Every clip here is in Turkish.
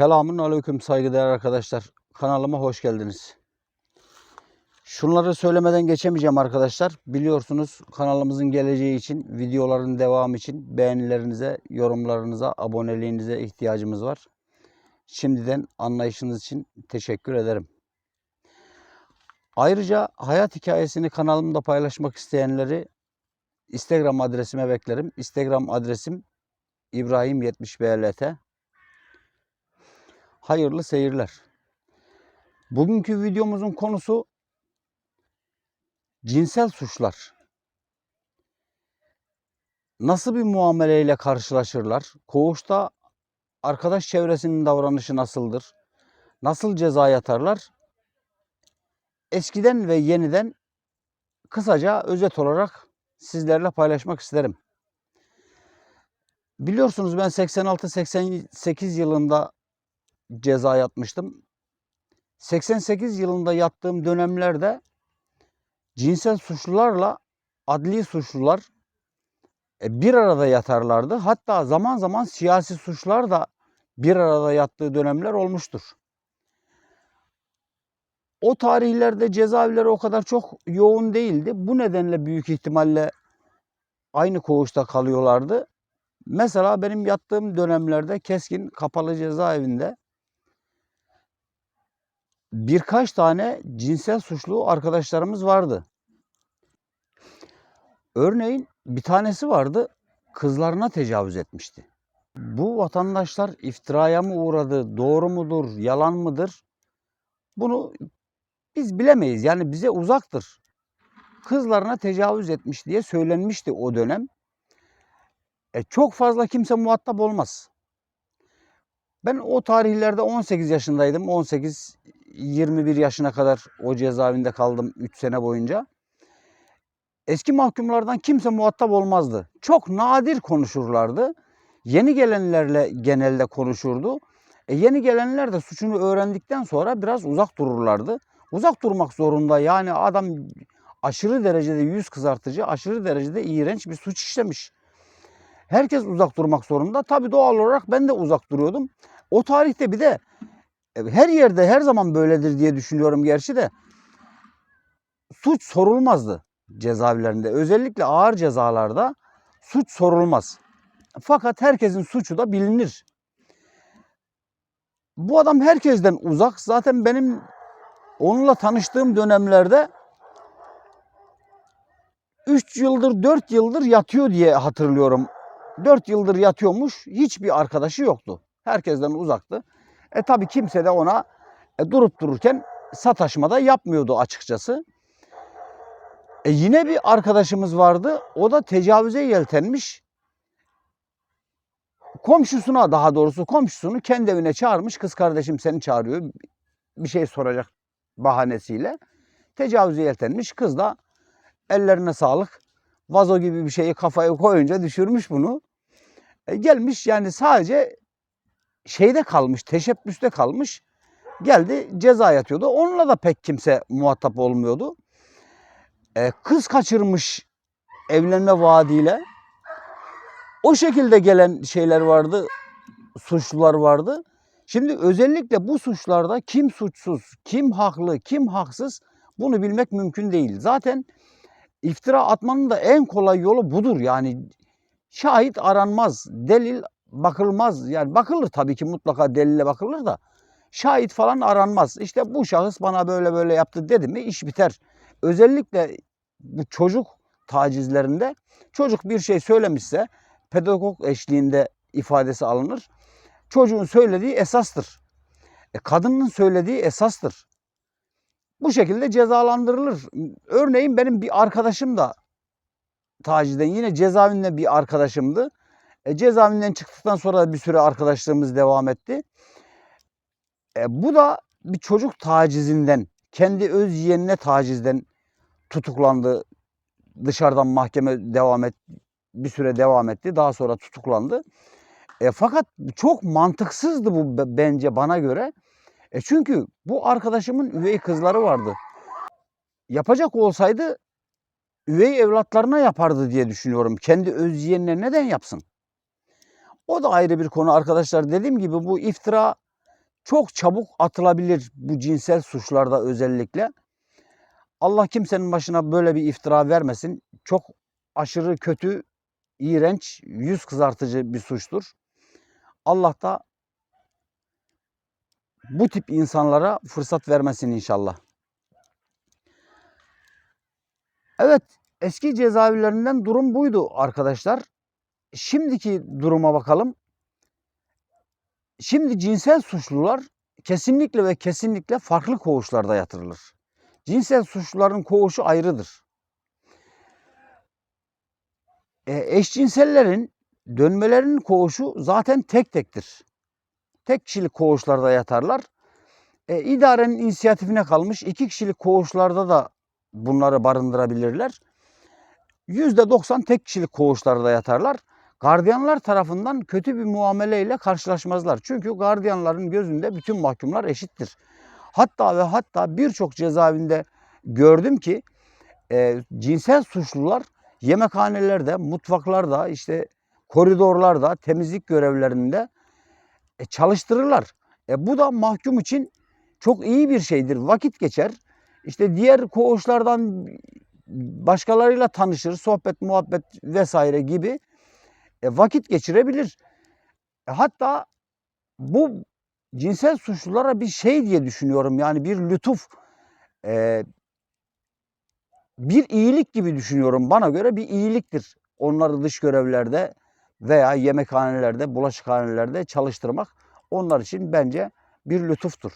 Selamun aleyküm saygıdeğer arkadaşlar. Kanalıma hoş geldiniz. Şunları söylemeden geçemeyeceğim arkadaşlar. Biliyorsunuz kanalımızın geleceği için, videoların devamı için beğenilerinize, yorumlarınıza, aboneliğinize ihtiyacımız var. Şimdiden anlayışınız için teşekkür ederim. Ayrıca hayat hikayesini kanalımda paylaşmak isteyenleri Instagram adresime beklerim. Instagram adresim İbrahim70BLT. Hayırlı seyirler. Bugünkü videomuzun konusu cinsel suçlar. Nasıl bir muameleyle karşılaşırlar? Koğuşta arkadaş çevresinin davranışı nasıldır? Nasıl ceza yatarlar? Eskiden ve yeniden kısaca özet olarak sizlerle paylaşmak isterim. Biliyorsunuz ben 86-88 yılında ceza yatmıştım. 88 yılında yattığım dönemlerde cinsel suçlularla adli suçlular e, bir arada yatarlardı. Hatta zaman zaman siyasi suçlar da bir arada yattığı dönemler olmuştur. O tarihlerde cezaevleri o kadar çok yoğun değildi. Bu nedenle büyük ihtimalle aynı koğuşta kalıyorlardı. Mesela benim yattığım dönemlerde Keskin Kapalı Cezaevinde birkaç tane cinsel suçlu arkadaşlarımız vardı. Örneğin bir tanesi vardı kızlarına tecavüz etmişti. Bu vatandaşlar iftiraya mı uğradı, doğru mudur, yalan mıdır? Bunu biz bilemeyiz. Yani bize uzaktır. Kızlarına tecavüz etmiş diye söylenmişti o dönem. E, çok fazla kimse muhatap olmaz. Ben o tarihlerde 18 yaşındaydım. 18-21 yaşına kadar o cezaevinde kaldım 3 sene boyunca. Eski mahkumlardan kimse muhatap olmazdı. Çok nadir konuşurlardı. Yeni gelenlerle genelde konuşurdu. E yeni gelenler de suçunu öğrendikten sonra biraz uzak dururlardı. Uzak durmak zorunda. Yani adam aşırı derecede yüz kızartıcı, aşırı derecede iğrenç bir suç işlemiş. Herkes uzak durmak zorunda. Tabii doğal olarak ben de uzak duruyordum. O tarihte bir de her yerde her zaman böyledir diye düşünüyorum gerçi de suç sorulmazdı cezaevlerinde. Özellikle ağır cezalarda suç sorulmaz. Fakat herkesin suçu da bilinir. Bu adam herkesten uzak. Zaten benim onunla tanıştığım dönemlerde 3 yıldır 4 yıldır yatıyor diye hatırlıyorum. 4 yıldır yatıyormuş. Hiçbir arkadaşı yoktu. Herkesten uzaktı. E tabi kimse de ona e, durup dururken sataşma da yapmıyordu açıkçası. E yine bir arkadaşımız vardı. O da tecavüze yeltenmiş. Komşusuna daha doğrusu komşusunu kendi evine çağırmış. Kız kardeşim seni çağırıyor. Bir şey soracak bahanesiyle. Tecavüze yeltenmiş. Kız da ellerine sağlık. Vazo gibi bir şeyi kafaya koyunca düşürmüş bunu. E gelmiş yani sadece şeyde kalmış, teşebbüste kalmış. Geldi ceza yatıyordu. Onunla da pek kimse muhatap olmuyordu. E, kız kaçırmış evlenme vaadiyle. O şekilde gelen şeyler vardı, suçlular vardı. Şimdi özellikle bu suçlarda kim suçsuz, kim haklı, kim haksız bunu bilmek mümkün değil. Zaten iftira atmanın da en kolay yolu budur. Yani şahit aranmaz, delil bakılmaz. Yani bakılır tabii ki mutlaka delile bakılır da şahit falan aranmaz. İşte bu şahıs bana böyle böyle yaptı dedi mi iş biter. Özellikle bu çocuk tacizlerinde çocuk bir şey söylemişse pedagog eşliğinde ifadesi alınır. Çocuğun söylediği esastır. E, kadının söylediği esastır. Bu şekilde cezalandırılır. Örneğin benim bir arkadaşım da tacizden yine cezaevinde bir arkadaşımdı. E, cezaevinden çıktıktan sonra bir süre arkadaşlığımız devam etti. E, bu da bir çocuk tacizinden, kendi öz yeğenine tacizden tutuklandı. Dışarıdan mahkeme devam et, bir süre devam etti. Daha sonra tutuklandı. E, fakat çok mantıksızdı bu be- bence bana göre. E, çünkü bu arkadaşımın üvey kızları vardı. Yapacak olsaydı üvey evlatlarına yapardı diye düşünüyorum. Kendi öz yeğenine neden yapsın? O da ayrı bir konu arkadaşlar. Dediğim gibi bu iftira çok çabuk atılabilir bu cinsel suçlarda özellikle. Allah kimsenin başına böyle bir iftira vermesin. Çok aşırı kötü, iğrenç, yüz kızartıcı bir suçtur. Allah da bu tip insanlara fırsat vermesin inşallah. Evet, eski cezaevlerinden durum buydu arkadaşlar. Şimdiki duruma bakalım. Şimdi cinsel suçlular kesinlikle ve kesinlikle farklı koğuşlarda yatırılır. Cinsel suçluların koğuşu ayrıdır. E, eşcinsellerin dönmelerinin koğuşu zaten tek tektir. Tek kişilik koğuşlarda yatarlar. E, idarenin inisiyatifine kalmış iki kişilik koğuşlarda da bunları barındırabilirler. %90 tek kişilik koğuşlarda yatarlar. Gardiyanlar tarafından kötü bir muameleyle karşılaşmazlar. Çünkü gardiyanların gözünde bütün mahkumlar eşittir. Hatta ve hatta birçok cezaevinde gördüm ki e, cinsel suçlular yemekhanelerde, mutfaklarda, işte koridorlarda, temizlik görevlerinde e, çalıştırırlar. E, bu da mahkum için çok iyi bir şeydir. Vakit geçer. İşte diğer koğuşlardan başkalarıyla tanışır, sohbet, muhabbet vesaire gibi e, vakit geçirebilir. E, hatta bu cinsel suçlulara bir şey diye düşünüyorum. Yani bir lütuf, e, bir iyilik gibi düşünüyorum. Bana göre bir iyiliktir. Onları dış görevlerde veya yemekhanelerde, bulaşıkhanelerde çalıştırmak onlar için bence bir lütuftur.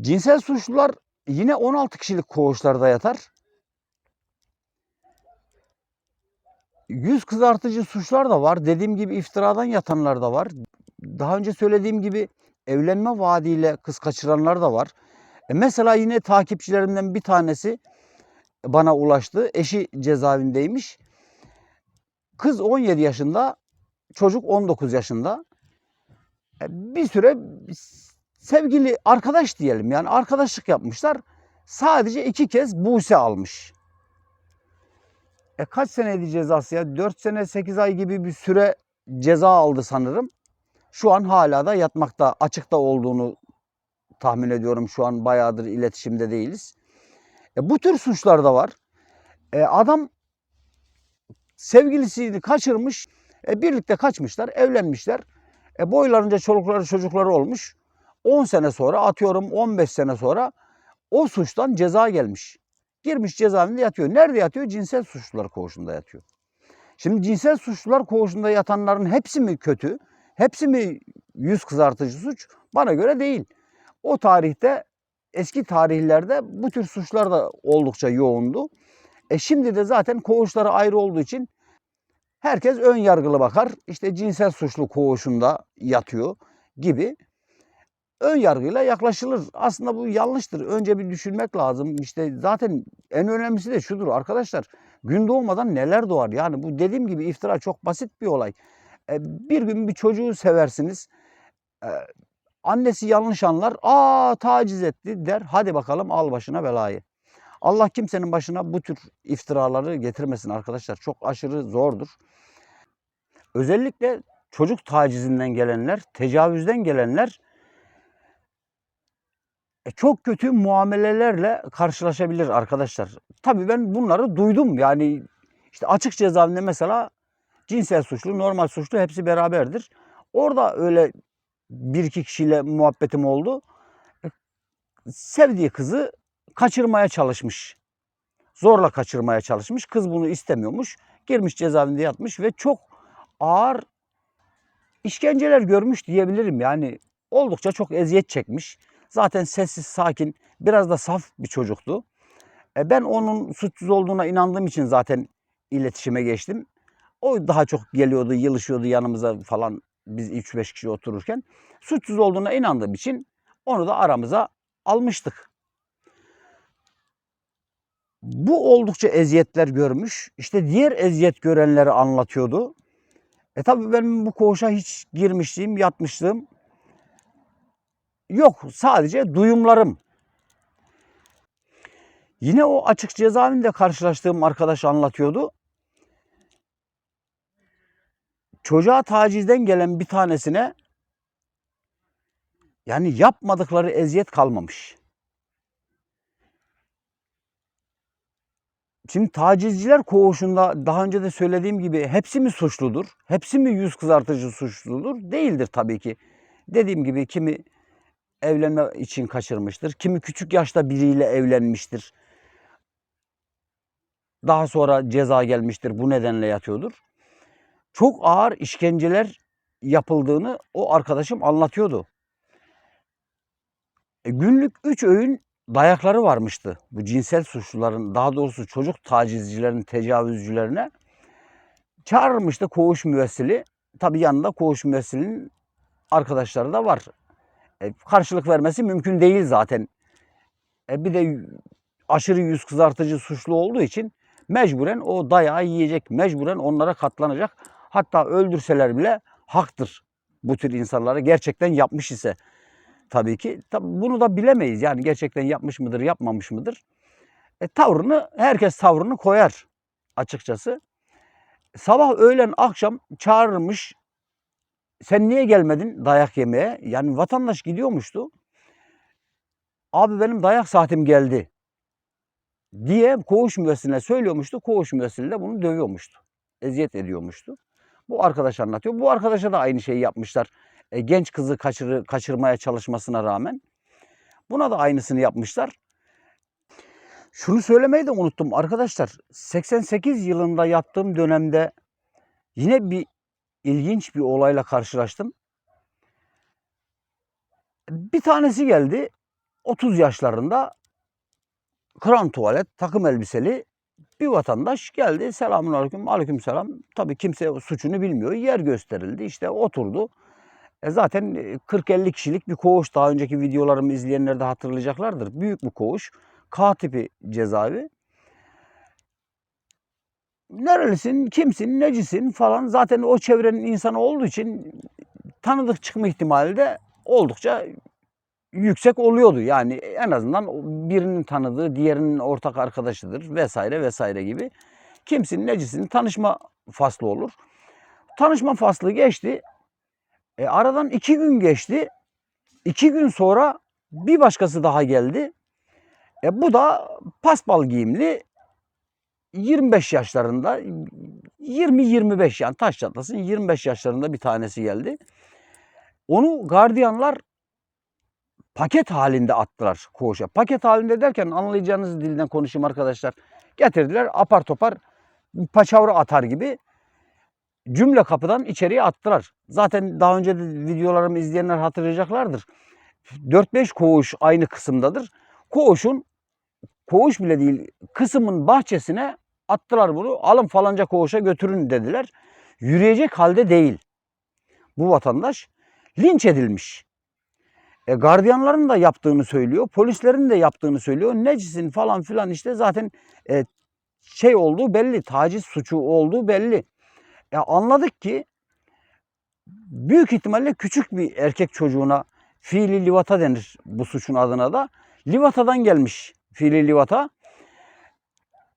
Cinsel suçlular yine 16 kişilik koğuşlarda yatar. Yüz kızartıcı suçlar da var. Dediğim gibi iftiradan yatanlar da var. Daha önce söylediğim gibi evlenme vaadiyle kız kaçıranlar da var. E mesela yine takipçilerimden bir tanesi bana ulaştı. Eşi cezaevindeymiş. Kız 17 yaşında, çocuk 19 yaşında. E bir süre sevgili arkadaş diyelim yani arkadaşlık yapmışlar. Sadece iki kez Buse almış. E kaç seneydi cezası ya? 4 sene 8 ay gibi bir süre ceza aldı sanırım. Şu an hala da yatmakta, açıkta olduğunu tahmin ediyorum. Şu an bayağıdır iletişimde değiliz. E bu tür suçlar da var. E adam sevgilisini kaçırmış. E birlikte kaçmışlar, evlenmişler. E boylarınca çolukları çocukları olmuş. 10 sene sonra atıyorum 15 sene sonra o suçtan ceza gelmiş. Girmiş cezaevinde yatıyor. Nerede yatıyor? Cinsel suçlular koğuşunda yatıyor. Şimdi cinsel suçlular koğuşunda yatanların hepsi mi kötü? Hepsi mi yüz kızartıcı suç? Bana göre değil. O tarihte eski tarihlerde bu tür suçlar da oldukça yoğundu. E şimdi de zaten koğuşları ayrı olduğu için herkes ön yargılı bakar. İşte cinsel suçlu koğuşunda yatıyor gibi ön yargıyla yaklaşılır. Aslında bu yanlıştır. Önce bir düşünmek lazım. İşte zaten en önemlisi de şudur arkadaşlar. Gün doğmadan neler doğar? Yani bu dediğim gibi iftira çok basit bir olay. E, bir gün bir çocuğu seversiniz. E, annesi yanlış anlar. Aa taciz etti der. Hadi bakalım al başına belayı. Allah kimsenin başına bu tür iftiraları getirmesin arkadaşlar. Çok aşırı zordur. Özellikle çocuk tacizinden gelenler, tecavüzden gelenler çok kötü muamelelerle karşılaşabilir arkadaşlar. Tabii ben bunları duydum. Yani işte açık cezaevinde mesela cinsel suçlu, normal suçlu hepsi beraberdir. Orada öyle bir iki kişiyle muhabbetim oldu. E, sevdiği kızı kaçırmaya çalışmış. Zorla kaçırmaya çalışmış. Kız bunu istemiyormuş. Girmiş cezaevinde yatmış ve çok ağır işkenceler görmüş diyebilirim. Yani oldukça çok eziyet çekmiş. Zaten sessiz, sakin, biraz da saf bir çocuktu. E ben onun suçsuz olduğuna inandığım için zaten iletişime geçtim. O daha çok geliyordu, yılışıyordu yanımıza falan biz 3-5 kişi otururken. Suçsuz olduğuna inandığım için onu da aramıza almıştık. Bu oldukça eziyetler görmüş. İşte diğer eziyet görenleri anlatıyordu. E tabii benim bu koğuşa hiç girmişliğim, yatmışlığım yok. Sadece duyumlarım. Yine o açık cezaevinde karşılaştığım arkadaş anlatıyordu. Çocuğa tacizden gelen bir tanesine Yani yapmadıkları eziyet kalmamış. Şimdi tacizciler koğuşunda daha önce de söylediğim gibi hepsi mi suçludur? Hepsi mi yüz kızartıcı suçludur? Değildir tabii ki. Dediğim gibi kimi evlenme için kaçırmıştır. Kimi küçük yaşta biriyle evlenmiştir. Daha sonra ceza gelmiştir. Bu nedenle yatıyordur. Çok ağır işkenceler yapıldığını o arkadaşım anlatıyordu. E, günlük 3 öğün dayakları varmıştı. Bu cinsel suçluların daha doğrusu çocuk tacizcilerin tecavüzcülerine çağırmıştı koğuş müvessili. Tabii yanında koğuş müvessilinin arkadaşları da var. E, karşılık vermesi mümkün değil zaten. E, bir de aşırı yüz kızartıcı suçlu olduğu için mecburen o dayağı yiyecek, mecburen onlara katlanacak. Hatta öldürseler bile haktır bu tür insanlara gerçekten yapmış ise tabii ki. Bunu da bilemeyiz. Yani gerçekten yapmış mıdır, yapmamış mıdır? E, tavrını, herkes tavrını koyar açıkçası. Sabah, öğlen, akşam çağırmış. Sen niye gelmedin dayak yemeye? Yani vatandaş gidiyormuştu. Abi benim dayak saatim geldi diye koğuş müvessiline söylüyormuştu. Koğuş müvessili de bunu dövüyormuştu. Eziyet ediyormuştu. Bu arkadaş anlatıyor. Bu arkadaşa da aynı şeyi yapmışlar. E, genç kızı kaçırı, kaçırmaya çalışmasına rağmen. Buna da aynısını yapmışlar. Şunu söylemeyi de unuttum arkadaşlar. 88 yılında yattığım dönemde yine bir ilginç bir olayla karşılaştım. Bir tanesi geldi 30 yaşlarında kran tuvalet takım elbiseli bir vatandaş geldi. Selamun aleyküm, aleyküm selam. Tabii kimse suçunu bilmiyor. Yer gösterildi. işte oturdu. E zaten 40-50 kişilik bir koğuş. Daha önceki videolarımı izleyenler de hatırlayacaklardır. Büyük bir koğuş. K tipi cezaevi. Nerelisin, kimsin, necisin falan. Zaten o çevrenin insanı olduğu için tanıdık çıkma ihtimali de oldukça yüksek oluyordu. Yani en azından birinin tanıdığı diğerinin ortak arkadaşıdır vesaire vesaire gibi. Kimsin necisin tanışma faslı olur. Tanışma faslı geçti. E, aradan iki gün geçti. İki gün sonra bir başkası daha geldi. E, bu da paspal giyimli 25 yaşlarında 20-25 yani taş çatlasın 25 yaşlarında bir tanesi geldi. Onu gardiyanlar paket halinde attılar koğuşa. Paket halinde derken anlayacağınız dilden konuşayım arkadaşlar. Getirdiler apar topar paçavra atar gibi cümle kapıdan içeriye attılar. Zaten daha önce de videolarımı izleyenler hatırlayacaklardır. 4-5 koğuş aynı kısımdadır. Koğuşun koğuş bile değil kısmın bahçesine attılar bunu. Alın falanca koğuşa götürün dediler. Yürüyecek halde değil. Bu vatandaş linç edilmiş. E, gardiyanların da yaptığını söylüyor. Polislerin de yaptığını söylüyor. Necisin falan filan işte zaten e, şey olduğu belli. Taciz suçu olduğu belli. E, anladık ki büyük ihtimalle küçük bir erkek çocuğuna fiili livata denir bu suçun adına da. Livatadan gelmiş fiili livata.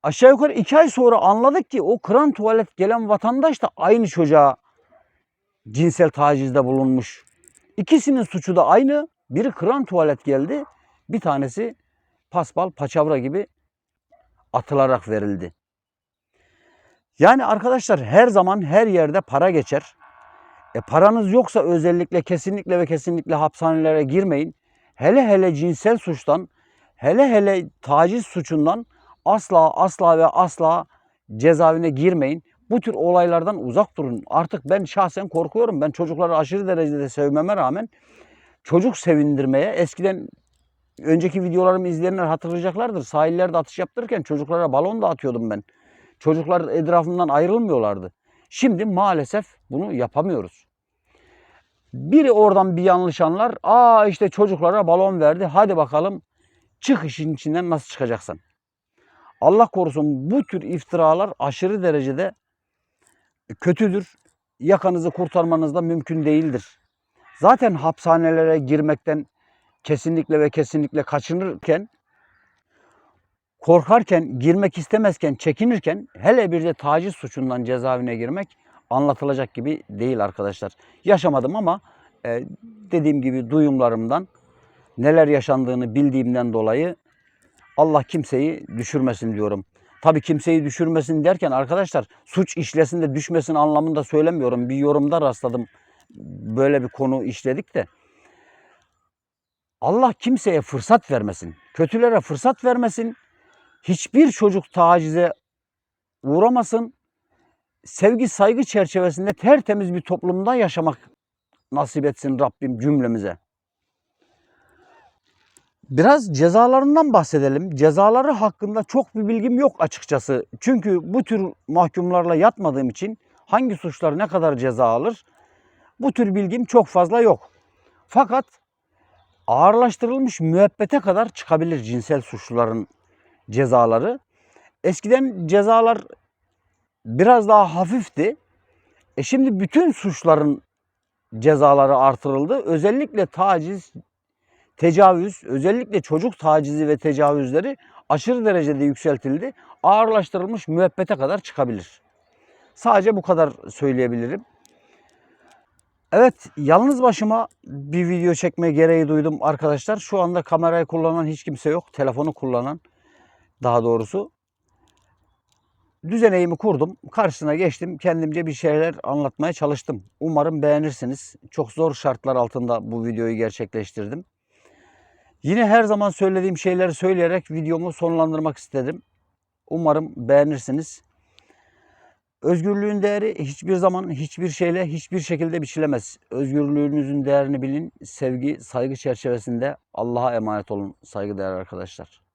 Aşağı yukarı iki ay sonra anladık ki o kıran tuvalet gelen vatandaş da aynı çocuğa cinsel tacizde bulunmuş. İkisinin suçu da aynı. Biri kıran tuvalet geldi. Bir tanesi paspal, paçavra gibi atılarak verildi. Yani arkadaşlar her zaman her yerde para geçer. E paranız yoksa özellikle kesinlikle ve kesinlikle hapishanelere girmeyin. Hele hele cinsel suçtan, hele hele taciz suçundan asla asla ve asla cezaevine girmeyin. Bu tür olaylardan uzak durun. Artık ben şahsen korkuyorum. Ben çocukları aşırı derecede sevmeme rağmen çocuk sevindirmeye eskiden önceki videolarımı izleyenler hatırlayacaklardır. Sahillerde atış yaptırırken çocuklara balon da atıyordum ben. Çocuklar etrafımdan ayrılmıyorlardı. Şimdi maalesef bunu yapamıyoruz. Biri oradan bir yanlış anlar. Aa işte çocuklara balon verdi. Hadi bakalım çık işin içinden nasıl çıkacaksın. Allah korusun bu tür iftiralar aşırı derecede kötüdür. Yakanızı kurtarmanız da mümkün değildir. Zaten hapishanelere girmekten kesinlikle ve kesinlikle kaçınırken korkarken, girmek istemezken, çekinirken hele bir de taciz suçundan cezaevine girmek anlatılacak gibi değil arkadaşlar. Yaşamadım ama e, dediğim gibi duyumlarımdan neler yaşandığını bildiğimden dolayı Allah kimseyi düşürmesin diyorum. Tabii kimseyi düşürmesin derken arkadaşlar suç işlesin de düşmesin anlamında söylemiyorum. Bir yorumda rastladım. Böyle bir konu işledik de. Allah kimseye fırsat vermesin. Kötülere fırsat vermesin. Hiçbir çocuk tacize uğramasın. Sevgi saygı çerçevesinde tertemiz bir toplumda yaşamak nasip etsin Rabbim cümlemize. Biraz cezalarından bahsedelim. Cezaları hakkında çok bir bilgim yok açıkçası. Çünkü bu tür mahkumlarla yatmadığım için hangi suçlar ne kadar ceza alır bu tür bilgim çok fazla yok. Fakat ağırlaştırılmış müebbete kadar çıkabilir cinsel suçluların cezaları. Eskiden cezalar biraz daha hafifti. E şimdi bütün suçların cezaları artırıldı. Özellikle taciz, tecavüz, özellikle çocuk tacizi ve tecavüzleri aşırı derecede yükseltildi. Ağırlaştırılmış müebbete kadar çıkabilir. Sadece bu kadar söyleyebilirim. Evet, yalnız başıma bir video çekme gereği duydum arkadaşlar. Şu anda kamerayı kullanan hiç kimse yok. Telefonu kullanan daha doğrusu. Düzeneğimi kurdum. Karşısına geçtim. Kendimce bir şeyler anlatmaya çalıştım. Umarım beğenirsiniz. Çok zor şartlar altında bu videoyu gerçekleştirdim. Yine her zaman söylediğim şeyleri söyleyerek videomu sonlandırmak istedim. Umarım beğenirsiniz. Özgürlüğün değeri hiçbir zaman hiçbir şeyle hiçbir şekilde biçilemez. Özgürlüğünüzün değerini bilin. Sevgi, saygı çerçevesinde Allah'a emanet olun saygıdeğer arkadaşlar.